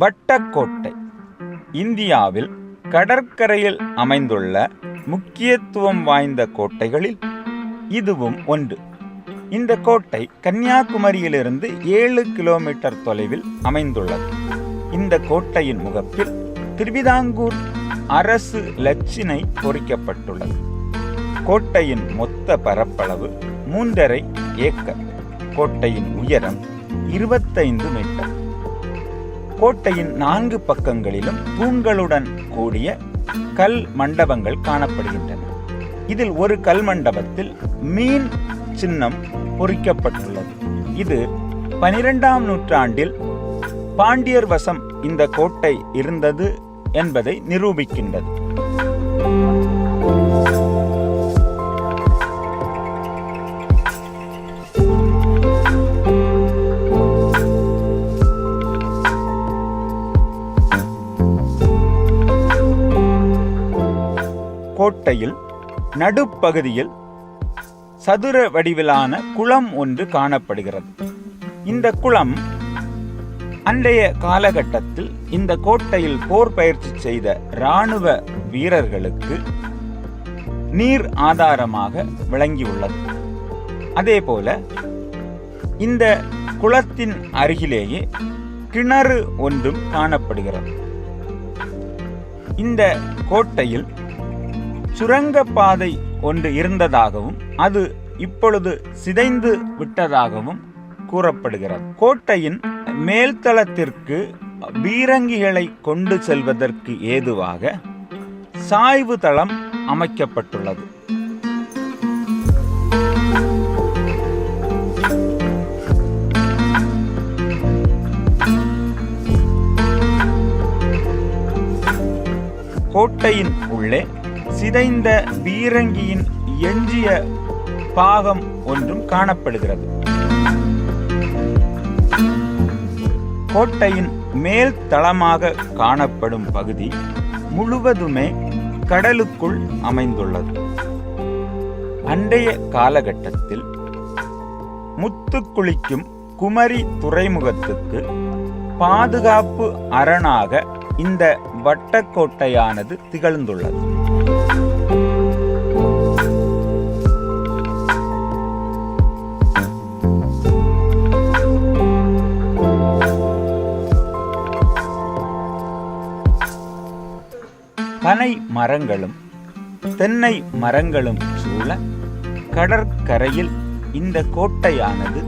வட்டக்கோட்டை இந்தியாவில் கடற்கரையில் அமைந்துள்ள முக்கியத்துவம் வாய்ந்த கோட்டைகளில் இதுவும் ஒன்று. இந்த கோட்டை கன்னியாகுமரியிலிருந்து ஏழு கிலோமீட்டர் தொலைவில் அமைந்துள்ளது. இந்த கோட்டையின் முகப்பில் திருவிதாங்கூர் அரசு லட்சினை பொறிக்கப்பட்டுள்ளது. கோட்டையின் மொத்த பரப்பளவு மூன்றரை ஏக்கர். கோட்டையின் உயரம் இருபத்தைந்து மீட்டர். கோட்டையின் நான்கு பக்கங்களிலும் தூண்களுடன் கூடிய கல் மண்டபங்கள் காணப்படுகின்றன. இதில் ஒரு கல் மண்டபத்தில் மீன் சின்னம் பொறிக்கப்பட்டுள்ளது. இது பனிரெண்டாம் நூற்றாண்டில் பாண்டியர் வசம் இந்த கோட்டை இருந்தது என்பதை நிரூபிக்கின்றது. கோட்டையில் நடுப்பகுதியில் சதுர வடிவிலான குளம் ஒன்று காணப்படுகிறது. இந்த குளம் அன்றைய காலகட்டத்தில் இந்த கோட்டையில் போர் பயிற்சி செய்த இராணுவ வீரர்களுக்கு நீர் ஆதாரமாக விளங்கியுள்ளது. அதேபோல இந்த குளத்தின் அருகிலேயே கிணறு ஒன்றும் காணப்படுகிறது. இந்த கோட்டையில் சுரங்கப்பாதை ஒன்று இருந்ததாகவும் அது இப்பொழுது சிதைந்து விட்டதாகவும் கூறப்படுகிறது. கோட்டையின் மேல்தளத்திற்கு பீரங்கிகளை கொண்டு செல்வதற்கு ஏதுவாக சாய்வு தளம் அமைக்கப்பட்டுள்ளது. கோட்டையின் உள்ளே சிதைந்த பீரங்கியின் எஞ்சிய பாகம் ஒன்றும் காணப்படுகிறது. கோட்டையின் மேல் தளமாக காணப்படும் பகுதி முழுவதுமே கடலுக்குள் அமைந்துள்ளது. அண்டைய காலகட்டத்தில் முத்து குளிக்கும் குமரி துறைமுகத்துக்கு பாதுகாப்பு அரணாக இந்த வட்டக்கோட்டையானது திகழ்ந்துள்ளது. மரங்களும் தென்னை மரங்களும் சூழ கடற்கரையில் இந்த கோட்டையானது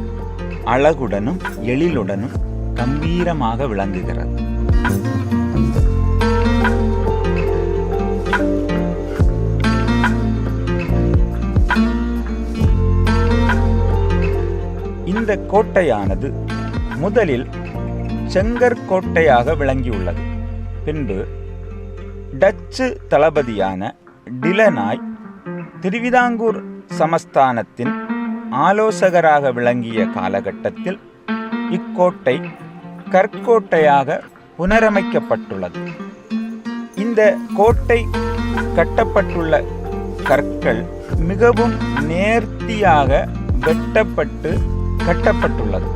அழகுடனும் எழிலுடனும் கம்பீரமாக விளங்குகிறது. இந்த கோட்டையானது முதலில் செங்கற்கோட்டையாக விளங்கியுள்ளது. பின்பு டச்சு தளபதியான டிலனாய் திருவிதாங்கூர் சமஸ்தானத்தின் ஆலோசகராக விளங்கிய காலகட்டத்தில் இக்கோட்டை கற்கோட்டையாக புனரமைக்கப்பட்டுள்ளது. இந்த கோட்டை கட்டப்பட்டுள்ள கற்கள் மிகவும் நேர்த்தியாக வெட்டப்பட்டு கட்டப்பட்டுள்ளது.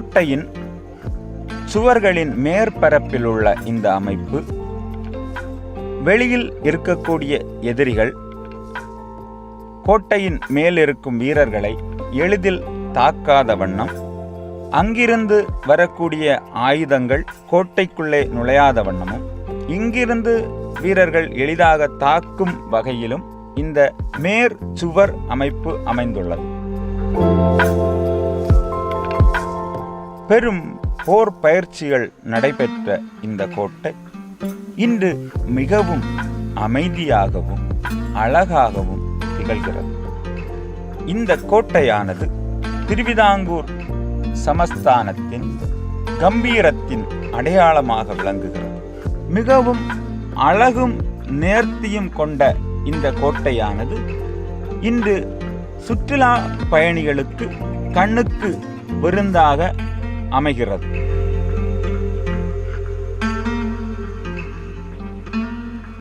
கோட்டையின் சுவர்களின் மேற்பரப்பில் உள்ள இந்த அமைப்பு வெளியில் இருக்கக்கூடிய எதிரிகள் கோட்டையின் மேல் இருக்கும் வீரர்களை எளிதில் தாக்காத வண்ணம் அங்கிருந்து வரக்கூடிய ஆயுதங்கள் கோட்டைக்குள்ளே நுழையாத வண்ணமும் இங்கிருந்து வீரர்கள் எளிதாக தாக்கும் வகையிலும் இந்த மேற் சுவர் அமைப்பு அமைந்துள்ளது. பெரும் போர் பயிற்சிகள் நடைபெற்ற இந்த கோட்டை இன்று மிகவும் அமைதியாகவும் அழகாகவும் திகழ்கிறது. இந்த கோட்டையானது திருவிதாங்கூர் சமஸ்தானத்தின் கம்பீரத்தின் அடையாளமாக விளங்குகிறது. மிகவும் அழகும் நேர்த்தியும் கொண்ட இந்த கோட்டையானது இன்று சுற்றுலா பயணிகளுக்கு கண்ணுக்கு விருந்தாக அமைகிறது.